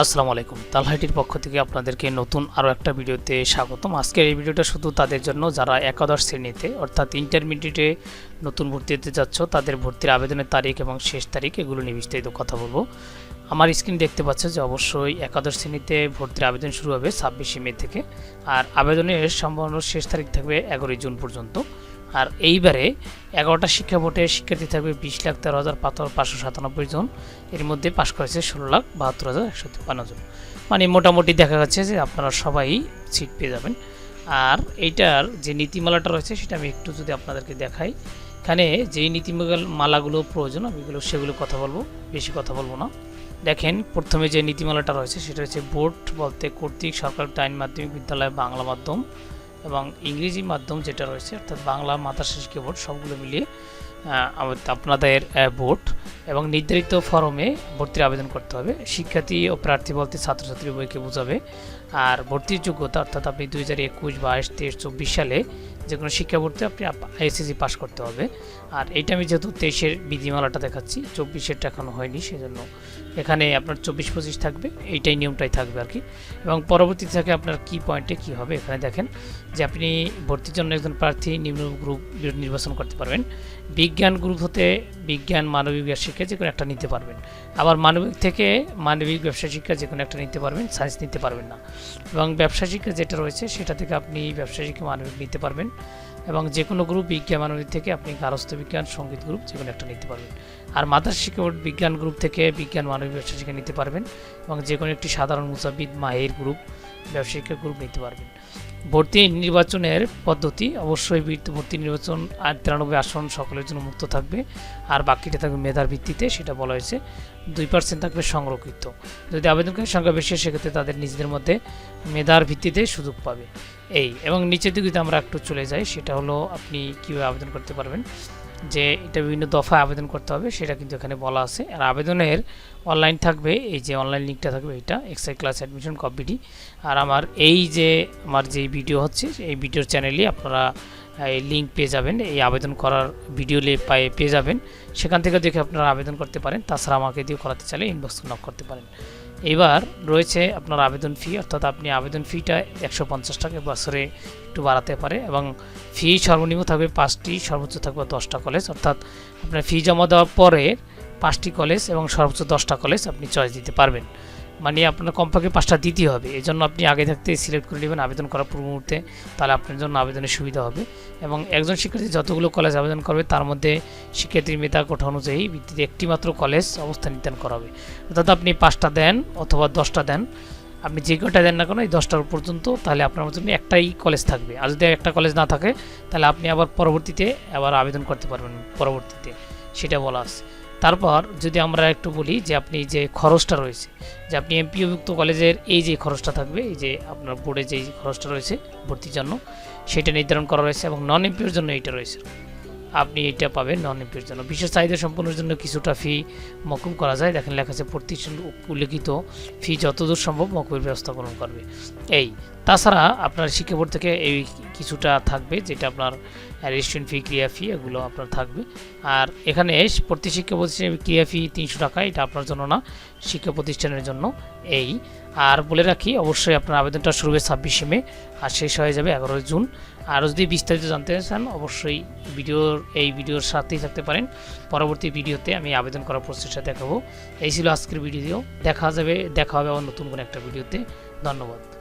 আসসালামু আলাইকুম। তালহাটির পক্ষ থেকে আপনাদেরকে নতুন আরও একটা ভিডিওতে স্বাগতম। আজকের এই ভিডিওটা শুধু তাদের জন্য, যারা একাদশ শ্রেণীতে অর্থাৎ ইন্টারমিডিয়েটে নতুন ভর্তি হতে যাচ্ছ, তাদের ভর্তির আবেদনের তারিখ এবং শেষ তারিখ এগুলো নিয়ে বিস্তারিত কথা বলব। আমার স্ক্রিন দেখতে পাচ্ছ যে অবশ্যই একাদশ শ্রেণীতে ভর্তির আবেদন শুরু হবে ছাব্বিশে মে থেকে। আর আবেদনের সম্ভাবনা শেষ তারিখ থাকবে এগারোই জুন পর্যন্ত। আর এইবারে এগারোটা শিক্ষা বোর্ডে শিক্ষার্থী থাকবে বিশ লাখ তেরো হাজার পাঁচশো সাতানব্বই জন। এর মধ্যে পাশ করেছে ষোলো লাখ বাহাত্তর হাজার একশো তিপ্পান্ন জন। মানে মোটামুটি দেখা যাচ্ছে যে আপনারা সবাই সিট পেয়ে যাবেন। আর এইটার যে নীতিমালাটা রয়েছে সেটা আমি একটু যদি আপনাদেরকে দেখাই। এখানে যেই নীতিমাল মালাগুলো প্রয়োজন, আমি এগুলো, সেগুলো কথা বলব, বেশি কথা বলব না। দেখেন, প্রথমে যে নীতিমালাটা রয়েছে সেটা হচ্ছে বোর্ড বলতে কর্তৃক সরকার আইন মাধ্যমিক বিদ্যালয় বাংলা মাধ্যম। এবং ইংরেজি মাধ্যম যেটা রয়েছে, অর্থাৎ বাংলা মাদ্রাসা বোর্ড, সবগুলো মিলিয়ে আপনাদের বোর্ড এবং নির্ধারিত ফরমে ভর্তির আবেদন করতে হবে। শিক্ষার্থী ও প্রার্থী বলতে ছাত্রছাত্রী বইকে বোঝাবে। আর ভর্তির যোগ্যতা, অর্থাৎ আপনি দুই হাজার একুশ, বাইশ, তেইশ, চব্বিশ সালে যে কোনো শিক্ষা বোর্ডে আপনি আইএসএসি পাস করতে হবে। আর এইটা আমি যেহেতু তেইশের বিধিমালাটা দেখাচ্ছি, চব্বিশেরটা এখনও হয়নি, সেজন্য এখানে আপনার চব্বিশ পঁচিশ থাকবে, এইটাই নিয়মটাই থাকবে আর কি। এবং পরবর্তী থেকে আপনার কি পয়েন্টে কি হবে, এখানে দেখেন যে আপনি ভর্তির জন্য একজন প্রার্থী নিম্ন গ্রুপ নির্বাচন করতে পারবেন। বিজ্ঞান গ্রুপ হতে বিজ্ঞান, মানবিক ব্যবসা শিক্ষা যে কোনো একটা নিতে পারবেন। আবার মানবিক থেকে মানবিক ব্যবসা শিক্ষা যে কোনো একটা নিতে পারবেন সায়েন্স নিতে পারবেন না। এবং ব্যবসা শিক্ষা যেটা রয়েছে, সেটা থেকে আপনি ব্যবসা শিক্ষা, মানবিক নিতে পারবেন। এবং যে কোনো গ্রুপ বিজ্ঞান মানবিক থেকে আপনি গারস্থ বিজ্ঞান, সংগীত গ্রুপ যে কোনো একটা নিতে পারবেন। আর মাদার শিক্ষা বোর্ড বিজ্ঞান গ্রুপ থেকে বিজ্ঞান মানবিক ব্যবসা শিক্ষা নিতে পারবেন এবং যে কোনো একটি সাধারণ মুসাবিদ মায়ের গ্রুপ ব্যবসা গ্রুপ নিতে পারবেন। ভর্তি নির্বাচনের পদ্ধতি, অবশ্যই ভর্তি নির্বাচন আর তিরানব্বই আসন সকলের জন্য মুক্ত থাকবে। আর বাকিটা থাকবে মেধার ভিত্তিতে, সেটা বলা হয়েছে। দুই পার্সেন্ট থাকবে সংরক্ষিত। যদি আবেদনকারীর সংখ্যা বেশি সেক্ষেত্রে তাদের নিজেদের মধ্যে মেধার ভিত্তিতে সুযোগ পাবে। এই, এবং নিচের দিকে যদি আমরা একটু চলে যাই, সেটা হলো আপনি কীভাবে আবেদন করতে পারবেন। যে এটা বিভিন্ন দফায় আবেদন করতে হবে, সেটা কিন্তু এখানে বলা আছে। আর আবেদনের অনলাইন থাকবে, এই যে অনলাইন লিঙ্কটা থাকবে এটা এক্সাই ক্লাস অ্যাডমিশন কপিটি আর আমার এই যে, আমার যে ভিডিও হচ্ছে, এই ভিডিওর চ্যানেলে আপনারা এই লিঙ্ক পেয়ে যাবেন, এই আবেদন করার ভিডিও পায়ে পেয়ে যাবেন। সেখান থেকে দেখে আপনারা আবেদন করতে পারেন। তাছাড়া আমাকে দিয়ে করাতে চাইলে ইনবক্স নক করতে পারেন। এবার রয়েছে আপনার আবেদন ফি অর্থাৎ আপনি আবেদন ফিটা একশো পঞ্চাশ টাকা বছরে একটু বাড়াতে পারে এবং ফি সর্বনিম্ন থাকবে পাঁচটি, সর্বোচ্চ থাকবে দশটা কলেজ অর্থাৎ আপনার ফি জমা দেওয়ার পরে পাঁচটি কলেজ এবং সর্বোচ্চ দশটা কলেজ আপনি চয়েস দিতে পারবেন। মানে আপনার কমপক্ষে পাঁচটা দিতে হবে। এই জন্য আপনি আগে থাকতে সিলেক্ট করে নেবেন, আবেদন করার পূর্ব মুহূর্তে। তাহলে আপনার জন্য আবেদনের সুবিধা হবে। এবং একজন শিক্ষার্থী যতগুলো কলেজ আবেদন করবে, তার মধ্যে শিক্ষার্থীর মেধা কোঠা অনুযায়ী ভিত্তিতে একটি মাত্র কলেজ অবস্থান নির্ধারণ করা হবে। অর্থাৎ আপনি পাঁচটা দেন অথবা দশটা দেন। আপনি যে কটা দেন না কেন, এই দশটার পর্যন্ত তাহলে আপনার জন্য একটাই কলেজ থাকবে। আর যদি একটা কলেজ না থাকে, তাহলে আপনি আবার পরবর্তীতে আবার আবেদন করতে পারবেন, পরবর্তীতে। সেটা বলা আছে। তারপর যদি আমরা একটু বলি যে আপনি যে খরচটা রয়েছে, যে আপনি এমপিওভুক্ত কলেজের এই যে খরচটা থাকবে, এই যে আপনার বোর্ডে যে খরচটা রয়েছে ভর্তির জন্য, সেটা নির্ধারণ করা রয়েছে এবং নন এমপিওর জন্য এইটা রয়েছে। আপনি এটা পাবেন নন এমপিওর জন্য। বিশেষ চাহিদা সম্পন্নের জন্য কিছুটা ফি মকুব করা যায়। দেখেন লেখা আছে, প্রতিষ্ঠান উল্লেখিত ফি যতদূর সম্ভব মকুবের ব্যবস্থা গ্রহণ করবে। এই, তাছাড়া আপনার শিক্ষা বোর্ড থেকে এই কিছুটা থাকবে, যেটা আপনার রেজিস্ট্রেন্ট ফি ক্রিয়া ফি এগুলো আপনার থাকবে। আর এখানে প্রতি শিক্ষা প্রতিষ্ঠানের ক্রিয়া ফি তিনশো টাকা, এটা আপনার জন্য না, শিক্ষা প্রতিষ্ঠানের জন্য এই। আর বলে রাখি, অবশ্যই আপনার আবেদনটা শুরু হবে ছাব্বিশে মে, আর শেষ হয়ে যাবে এগারোই জুন। আর যদি বিস্তারিত জানতে চান, অবশ্যই ভিডিওর, এই ভিডিওর সাথেই থাকতে পারেন। পরবর্তী ভিডিওতে আমি আবেদন করার প্রচেষ্টা দেখাবো। এই ছিল আজকের ভিডিও। দেখা যাবে, দেখা হবে আবার নতুন কোনো একটা ভিডিওতে। ধন্যবাদ।